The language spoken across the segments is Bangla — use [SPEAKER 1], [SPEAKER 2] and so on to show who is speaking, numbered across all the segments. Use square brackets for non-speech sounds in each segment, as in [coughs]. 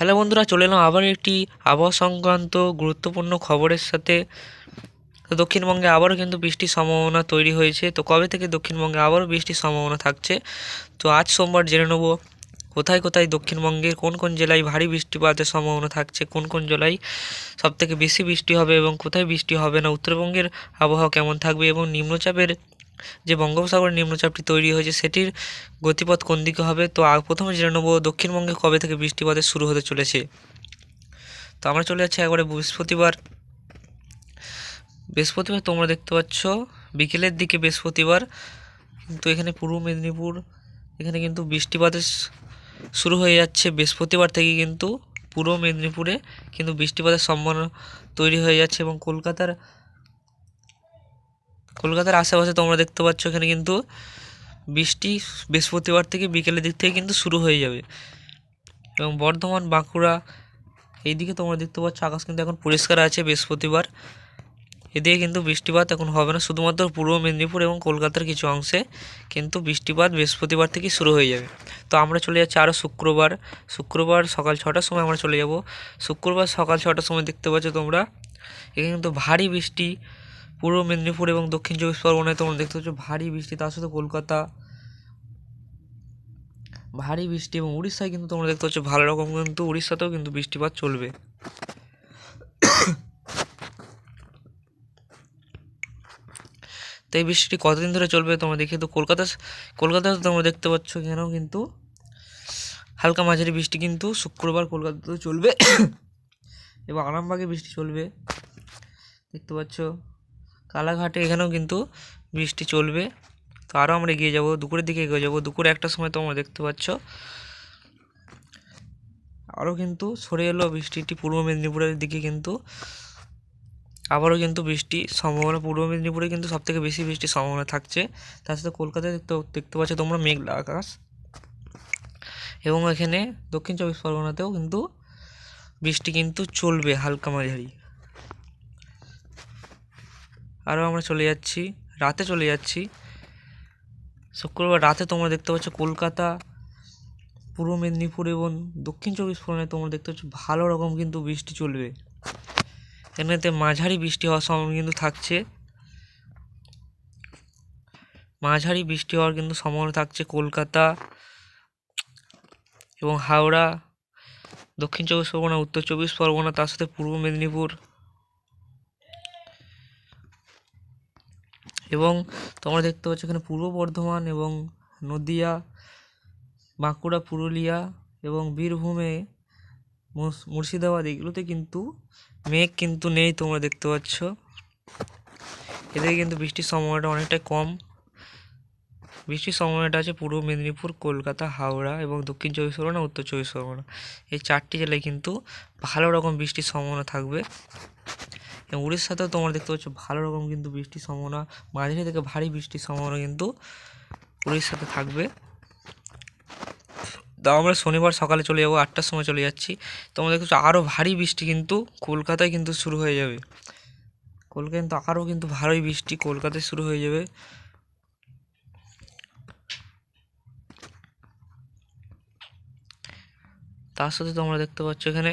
[SPEAKER 1] হ্যালো বন্ধুরা, চলে এলাম আবার একটি আবহাওয়া সংক্রান্ত গুরুত্বপূর্ণ খবরের সাথে। দক্ষিণবঙ্গে আবারও কিন্তু বৃষ্টির সম্ভাবনা তৈরি হয়েছে। তো কবে থেকে দক্ষিণবঙ্গে আবারও বৃষ্টির সম্ভাবনা থাকছে? তো আজ সোমবার জেনে নেব, কোথায় কোথায় দক্ষিণবঙ্গের কোন কোন জেলায় ভারী বৃষ্টিপাতের সম্ভাবনা থাকছে, কোন কোন জেলায় সবথেকে বেশি বৃষ্টি হবে এবং কোথায় বৃষ্টি হবে না, উত্তরবঙ্গের আবহাওয়া কেমন থাকবে এবং নিম্নচাপের যে বঙ্গোপসাগরের নিম্নচাপটি তৈরি হয়েছে, সেটির গতিপথ কোন দিকে হবে? তো প্রথমে জেনে নেব দক্ষিণবঙ্গে কবে থেকে বৃষ্টিপাতের শুরু হতে চলেছে। তো আমরা চলে যাচ্ছি একবারে বৃহস্পতিবার। বৃহস্পতিবার তোমরা দেখতে পাচ্ছ, বিকেলের দিকে বৃহস্পতিবার, কিন্তু এখানে পূর্ব মেদিনীপুর, এখানে কিন্তু বৃষ্টিপাতের শুরু হয়ে যাচ্ছে বৃহস্পতিবার থেকে কিন্তু পূর্ব মেদিনীপুরে, কিন্তু বৃষ্টিপাতের সম্ভাবনা তৈরি হয়ে যাচ্ছে এবং কলকাতার কলকাতার আশেপাশে তোমরা দেখতে পাচ্ছ, এখানে কিন্তু বৃষ্টি বৃহস্পতিবার থেকে বিকেলের দিক থেকে কিন্তু শুরু হয়ে যাবে। এবং বর্ধমান, বাঁকুড়া, এইদিকে তোমরা দেখতে পাচ্ছ, আকাশ কিন্তু এখন পরিষ্কার আছে বৃহস্পতিবার। এদিকে কিন্তু বৃষ্টিপাত এখন হবে না, শুধুমাত্র পূর্ব মেদিনীপুর এবং কলকাতার কিছু অংশে কিন্তু বৃষ্টিপাত বৃহস্পতিবার থেকে শুরু হয়ে যাবে। তো আমরা চলে যাচ্ছি আরও শুক্রবার। শুক্রবার সকাল ছটার সময় আমরা চলে যাব। শুক্রবার সকাল ছটার সময় দেখতে পাচ্ছ তোমরা, এখানে কিন্তু ভারী বৃষ্টি পূর্ব মেদিনীপুর এবং দক্ষিণ চব্বিশ পরগনায় তোমরা দেখতে পাচ্ছ ভারী বৃষ্টি, তার সাথে কলকাতা ভারী বৃষ্টি এবং উড়িষ্যায় কিন্তু তোমরা দেখতে পাচ্ছ ভালো রকম কিন্তু উড়িষ্যাতেও কিন্তু বৃষ্টিপাত চলবে। তো এই বৃষ্টিটি কতদিন ধরে চলবে তোমরা দেখে তো কলকাতা কলকাতাতে তোমরা দেখতে পাচ্ছ এখানেও কিন্তু হালকা মাঝারি বৃষ্টি কিন্তু শুক্রবার কলকাতাতেও চলবে। [coughs] এবং আরামবাগে বৃষ্টি চলবে। দেখতে পাচ্ছ কালাঘাটে এখানেও কিন্তু বৃষ্টি চলবে। তো আরও আমরা এগিয়ে যাব, দুপুরের দিকে এগিয়ে যাব। দুপুরে একটা সময় তোমরা দেখতে পাচ্ছ। আরও কিন্তু সরে এলো বৃষ্টিটি পূর্ব মেদিনীপুরের দিকে কিন্তু। আবারও কিন্তু বৃষ্টি সম্ভাবনা, পূর্ব মেদিনীপুরে কিন্তু সবথেকে বেশি বৃষ্টির সম্ভাবনা থাকছে। তার সাথে কলকাতায় দেখতে দেখতে পাচ্ছ তোমরা মেঘলা আকাশ। এবং এখানে দক্ষিণ চব্বিশ পরগনাতেও কিন্তু বৃষ্টি কিন্তু চলবে হালকা মাঝারি। আরও আমরা চলে যাচ্ছি, রাতে চলে যাচ্ছি। শুক্রবার রাতে তোমরা দেখতে পাচ্ছ কলকাতা, পূর্ব মেদিনীপুর এবং দক্ষিণ চব্বিশ পরগনায় তোমরা দেখতে পাচ্ছ ভালো রকম কিন্তু বৃষ্টি চলবে। এখানেতে মাঝারি বৃষ্টি হওয়ার সম্ভাবনা কিন্তু থাকছে। মাঝারি বৃষ্টি হওয়ার কিন্তু সম্ভাবনা থাকছে কলকাতা এবং হাওড়া, দক্ষিণ চব্বিশ পরগনা, উত্তর চব্বিশ পরগনা, তার সাথে পূর্ব মেদিনীপুর এবং তোমরা দেখতে পাচ্ছ এখানে পূর্ব বর্ধমান এবং নদিয়া, বাঁকুড়া, পুরুলিয়া এবং বীরভূমে মুর্শ- মুর্শিদাবাদ, এগুলোতে কিন্তু মেঘ কিন্তু নেই তোমরা দেখতে পাচ্ছ। এদিকে কিন্তু বৃষ্টির সম্ভাবনাটা অনেকটাই কম। বৃষ্টির সম্ভাবনাটা আছে পূর্ব মেদিনীপুর, কলকাতা, হাওড়া এবং দক্ষিণ চব্বিশ পরগনা, উত্তর চব্বিশ পরগনা। এই চারটি জেলায় কিন্তু ভালো রকম বৃষ্টির সম্ভাবনা থাকবে। এবং উড়িষ্যাতেও তোমরা দেখতে পাচ্ছ ভালো রকম কিন্তু বৃষ্টির সম্ভাবনা। মাঝারি থেকে ভারী বৃষ্টির সম্ভাবনা কিন্তু উড়িষ্যাতে থাকবে। তাও আমরা শনিবার সকালে চলে যাব, আটটার সময় চলে যাচ্ছি। তোমরা দেখছ আরও ভারী বৃষ্টি কিন্তু কলকাতায় কিন্তু শুরু হয়ে যাবে। কলকাতায় কিন্তু আরও কিন্তু ভারী বৃষ্টি কলকাতায় শুরু হয়ে যাবে। তার সাথে তোমরা দেখতে পাচ্ছ এখানে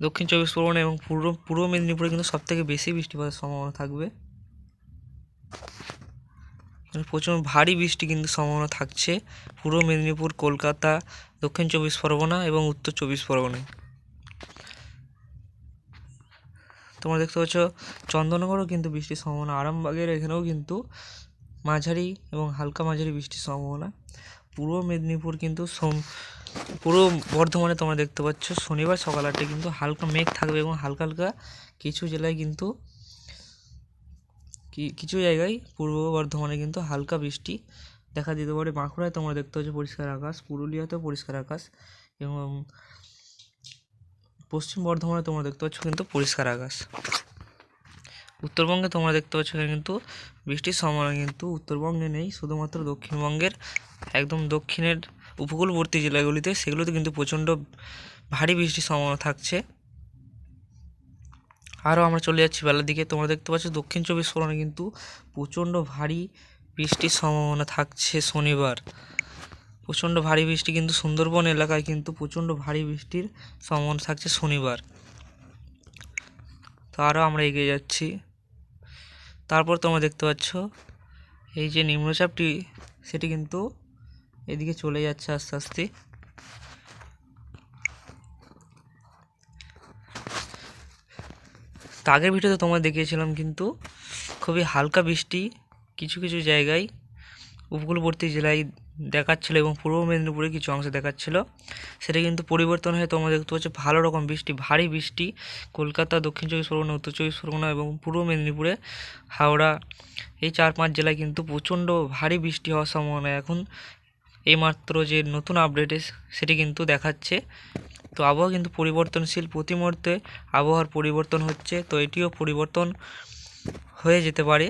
[SPEAKER 1] দক্ষিণ চব্বিশ পরগনা এবং পূর্ব পূর্ব মেদিনীপুরে কিন্তু সবথেকে বেশি বৃষ্টিপাতের সম্ভাবনা থাকবে। প্রচুর ভারী বৃষ্টি কিন্তু সম্ভাবনা থাকছে। পূর্ব মেদিনীপুর, কলকাতা, দক্ষিণ চব্বিশ পরগনা এবং উত্তর চব্বিশ পরগনায় তোমরা দেখতে পাচ্ছ, চন্দননগরও কিন্তু বৃষ্টির সম্ভাবনা। আরামবাগের এখানেও কিন্তু মাঝারি এবং হালকা মাঝারি বৃষ্টির সম্ভাবনা। পূর্ব মেদিনীপুর কিন্তু সোম, পূর্ব বর্ধমানে তোমরা দেখতে পাচ্ছ, শনিবার সকাল আটটায় কিন্তু হালকা মেঘ থাকবে এবং হালকা হালকা কিছু জেলায় কিন্তু কিছু জায়গায় পূর্ব বর্ধমানে কিন্তু হালকা বৃষ্টি দেখা দিতে পারে। বাঁকুড়ায় তোমরা দেখতে পাচ্ছ পরিষ্কার আকাশ, পুরুলিয়াতেও পরিষ্কার আকাশ এবং পশ্চিম বর্ধমানে তোমরা দেখতে পাচ্ছ কিন্তু পরিষ্কার আকাশ। উত্তরবঙ্গে তোমরা দেখতে পাচ্ছ এখানে কিন্তু বৃষ্টির সম্ভাবনা কিন্তু উত্তরবঙ্গে নেই, শুধুমাত্র দক্ষিণবঙ্গের একদম দক্ষিণের উপকূলবর্তী জেলাগুলিতে সেগুলোতে কিন্তু প্রচণ্ড ভারী বৃষ্টির সম্ভাবনা থাকছে। আরও আমরা চলে যাচ্ছি বেলার দিকে, তোমরা দেখতে পাচ্ছ দক্ষিণ চব্বিশ পরগনা কিন্তু প্রচণ্ড ভারী বৃষ্টির সম্ভাবনা থাকছে শনিবার। প্রচণ্ড ভারী বৃষ্টি কিন্তু সুন্দরবন এলাকায় কিন্তু প্রচণ্ড ভারী বৃষ্টির সম্ভাবনা থাকছে শনিবার। তো আরও আমরা এগিয়ে যাচ্ছি। তারপর তোমরা দেখতে পাচ্ছ, এই যে নিম্নচাপটি সেটি কিন্তু এদিকে চলে যাচ্ছে আস্তে আস্তে। আগের ভিডিওতে তোমায় দেখিয়েছিলাম কিন্তু খুবই হালকা বৃষ্টি, কিছু কিছু জায়গায় উপকূলবর্তী জেলায় দেখাচ্ছিল এবং পূর্ব মেদিনীপুরে কিছু অংশে দেখাচ্ছিল। সেটা কিন্তু পরিবর্তন হয়ে তোমরা দেখতে পাচ্ছ, ভালো রকম বৃষ্টি, ভারী বৃষ্টি। কলকাতা, দক্ষিণ চব্বিশ পরগনা, উত্তর চব্বিশ পরগনা এবং পূর্ব মেদিনীপুরে হাওড়া, এই চার পাঁচ জেলায় কিন্তু প্রচণ্ড ভারী বৃষ্টি হওয়ার সম্ভাবনা। এখন এইমাত্র যে নতুন আপডেটে সেটি কিন্তু দেখাচ্ছে। তো আবহাওয়া কিন্তু পরিবর্তনশীল, প্রতি মুহূর্তে আবহাওয়ার পরিবর্তন হচ্ছে, তো এটিও পরিবর্তন হয়ে যেতে পারে।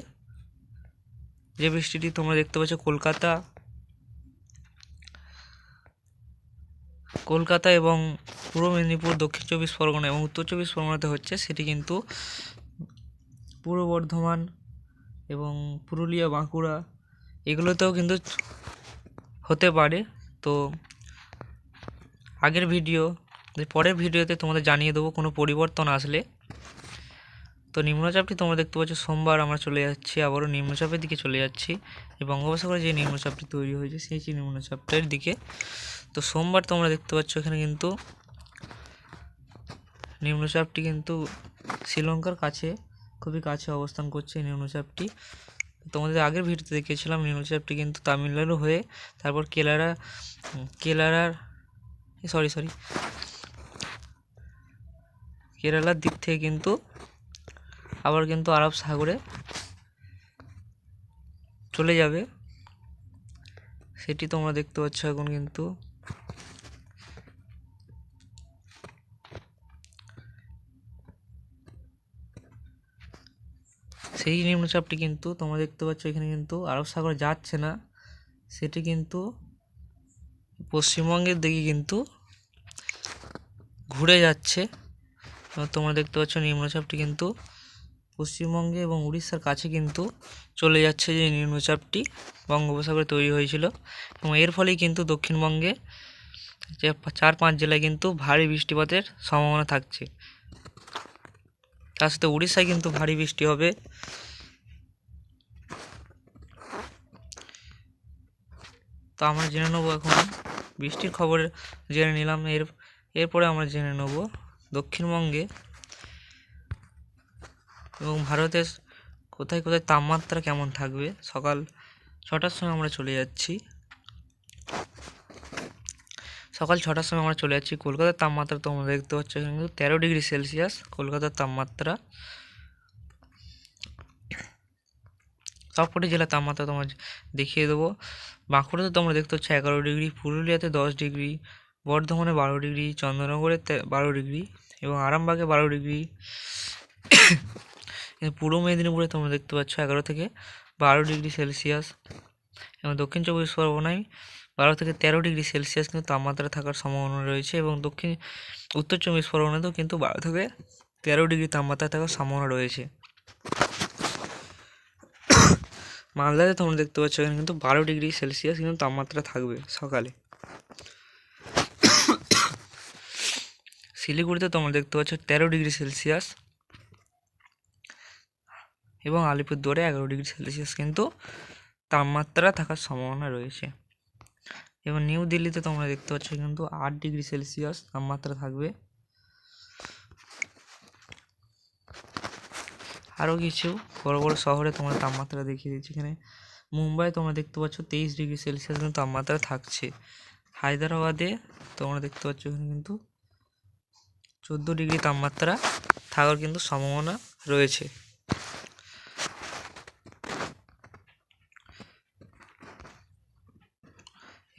[SPEAKER 1] যে বৃষ্টিটি তোমরা দেখতে পাচ্ছ, কলকাতা কলকাতা এবং পূর্ব মেদিনীপুর, দক্ষিণ চব্বিশ পরগনা এবং উত্তর চব্বিশ পরগনাতে হচ্ছে, সেটি কিন্তু পূর্ব বর্ধমান এবং পুরুলিয়া, বাঁকুড়া এগুলোতেও কিন্তু হতে পারে। তো আগের ভিডিও, পরের ভিডিওতে তোমাদের জানিয়ে দেবো, কোনো পরিবর্তন আসলে তো নিম্নচাপটি তোমরা দেখতে পাচ্ছ, সোমবার আমরা চলে যাচ্ছি, আবারও নিম্নচাপের দিকে চলে যাচ্ছি এই বঙ্গোপসাগরে যে নিম্নচাপটি তৈরি হয়েছে সেই যে নিম্নচাপটার দিকে। তো সোমবার তোমরা দেখতে পাচ্ছ এখানে কিন্তু নিম্নচাপটি কিন্তু শ্রীলঙ্কার কাছে, খুবই কাছে অবস্থান করছে নিম্নচাপটি। তোমাদের আগের ভিডিওতে দেখিয়েছিলাম নিম্নচাপটি কিন্তু তামিলনাড়ু হয়ে তারপর কেলারা, কেলারার সরি সরি, কেরালার দিক থেকে কিন্তু আবার কিন্তু আরব সাগরে চলে যাবে। সেটি তোমরা দেখতে পাচ্ছ এখন কিন্তু। সেই নিম্নচাপটি কিন্তু তোমরা দেখতে পাচ্ছ এখানে কিন্তু আরব সাগরে যাচ্ছে না। সেটি কিন্তু পশ্চিমবঙ্গের দিকে কিন্তু ঘুরে যাচ্ছে। তোমরা দেখতে পাচ্ছ নিম্নচাপটি কিন্তু পশ্চিমবঙ্গে এবং উড়িষ্যার কাছে কিন্তু চলে যাচ্ছে যে নিম্নচাপটি বঙ্গোপসাগরে তৈরি হয়েছিল। এবং এর ফলেই কিন্তু দক্ষিণবঙ্গে যে চার পাঁচ জেলায় কিন্তু ভারী বৃষ্টিপাতের সম্ভাবনা থাকছে। তার সাথে উড়িষ্যায় কিন্তু ভারী বৃষ্টি হবে। তো আমরা জেনে নেব এখন বৃষ্টির খবর জেনে নিলাম। এর, এরপরে আমরা জেনে নেব দক্ষিণবঙ্গে এবং ভারতের কোথায় কোথায় তাপমাত্রা কেমন থাকবে? সকাল ছটার সময় আমরা চলে যাচ্ছি। সকাল ছটার সময় আমরা চলে যাচ্ছি। কলকাতার তাপমাত্রা তোমরা দেখতে পাচ্ছ কিন্তু তেরো ডিগ্রি সেলসিয়াস কলকাতার তাপমাত্রা। সবকটি জেলার তাপমাত্রা তোমার দেখিয়ে দেবো। বাঁকুড়াতে তোমরা দেখতে পাচ্ছ এগারো ডিগ্রি, পুরুলিয়াতে দশ ডিগ্রি, বর্ধমানে বারো ডিগ্রি, চন্দ্রনগরে বারো ডিগ্রি এবং আরামবাগে বারো ডিগ্রি। পূর্ব মেদিনীপুরে তোমরা দেখতে পাচ্ছ এগারো থেকে বারো ডিগ্রি সেলসিয়াস এবং দক্ষিণ চব্বিশ পরগনায় বারো থেকে তেরো ডিগ্রি সেলসিয়াস কিন্তু তাপমাত্রা থাকার সম্ভাবনা রয়েছে এবং দক্ষিণ, উত্তর চব্বিশ পরগনাতেও কিন্তু বারো থেকে তেরো ডিগ্রি তাপমাত্রা থাকার সম্ভাবনা রয়েছে। মালদাতে তোমরা দেখতে পাচ্ছ এখানে কিন্তু বারো ডিগ্রি সেলসিয়াস কিন্তু তাপমাত্রা থাকবে সকালে। শিলিগুড়িতে তোমরা দেখতে পাচ্ছ তেরো ডিগ্রি সেলসিয়াস এবং আলিপুরদুয়ারে এগারো ডিগ্রি সেলসিয়াস কিন্তু তাপমাত্রা থাকার সম্ভাবনা রয়েছে। এবং নিউ দিল্লিতে তোমরা দেখতে পাচ্ছ কিন্তু আট ডিগ্রি সেলসিয়াস তাপমাত্রা থাকবে। আরও কিছু বড় বড় শহরে তোমরা তাপমাত্রা দেখিয়ে দিচ্ছি এখানে মুম্বাই তোমরা দেখতে পাচ্ছ তেইশ ডিগ্রি সেলসিয়াস কিন্তু তাপমাত্রা থাকছে। হায়দ্রাবাদে তোমরা দেখতে পাচ্ছ এখানে কিন্তু চোদ্দ ডিগ্রি তাপমাত্রা থাকার কিন্তু সম্ভাবনা রয়েছে।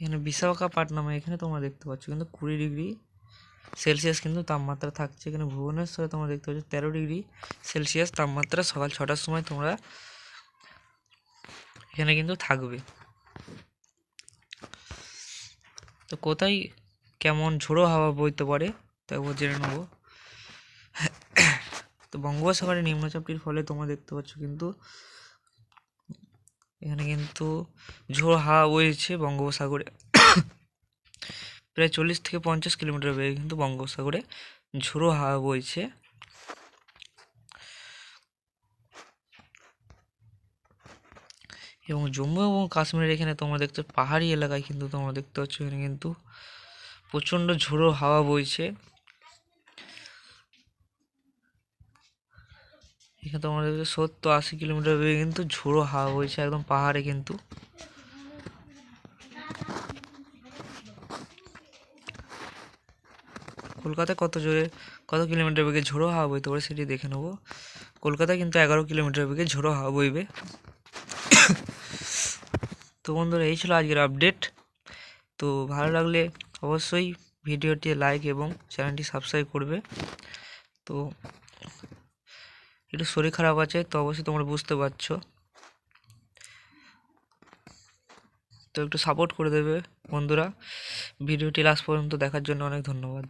[SPEAKER 1] এখানে বিশাখাপাটনামে, এখানে তোমরা দেখতে পাচ্ছ, কিন্তু কুড়ি ডিগ্রি সেলসিয়াস কিন্তু তাপমাত্রা থাকছে। এখানে ভুবনেশ্বরে তোমরা দেখতে পাচ্ছ তেরো ডিগ্রি সেলসিয়াস তাপমাত্রা সকাল ছটার সময় তোমরা এখানে কিন্তু থাকবে। তো কোথায় কেমন ঝোড়ো হাওয়া বইতে পারে, তা একবার জেনে নেব। তো বঙ্গোপসাগরে নিম্নচাপটির ফলে তোমরা দেখতে পাচ্ছ কিন্তু এখানে কিন্তু ঝোড়ো হাওয়া বইছে বঙ্গোপসাগরে। প্রায় চল্লিশ থেকে পঞ্চাশ কিলোমিটার বেগে কিন্তু বঙ্গোপসাগরে ঝোড়ো হাওয়া বইছে। এবং জম্মু এবং কাশ্মীরের এখানে তোমরা দেখতে পাহাড়ি এলাকায় কিন্তু তোমরা দেখতে পাচ্ছ এখানে কিন্তু প্রচণ্ড ঝোড়ো হাওয়া বইছে। এখানে তোমরা দেখবে সত্তর আশি কিলোমিটার বেগে কিন্তু ঝোড়ো হাওয়া বইছে, একদম পাহাড়ে কিন্তু। কলকাতায় কত জোরে, কত কিলোমিটার বেগে ঝোড়ো হাওয়া বইতে পারে সেটি দেখে নেব। কলকাতায় কিন্তু এগারো কিলোমিটার বেগে ঝোড়ো হাওয়া বইবে। তো বন্ধুরা, এই ছিল আজকের আপডেট। তো ভালো লাগলে অবশ্যই ভিডিওটি লাইক এবং চ্যানেলটি সাবস্ক্রাইব করবে। তো একটু শরীর খারাপ আছে, তো অবশ্যই তোমরা বুঝতে পারছ। তো একটু সাপোর্ট করে দেবে বন্ধুরা। ভিডিওটি লাস্ট পর্যন্ত দেখার জন্য অনেক ধন্যবাদ।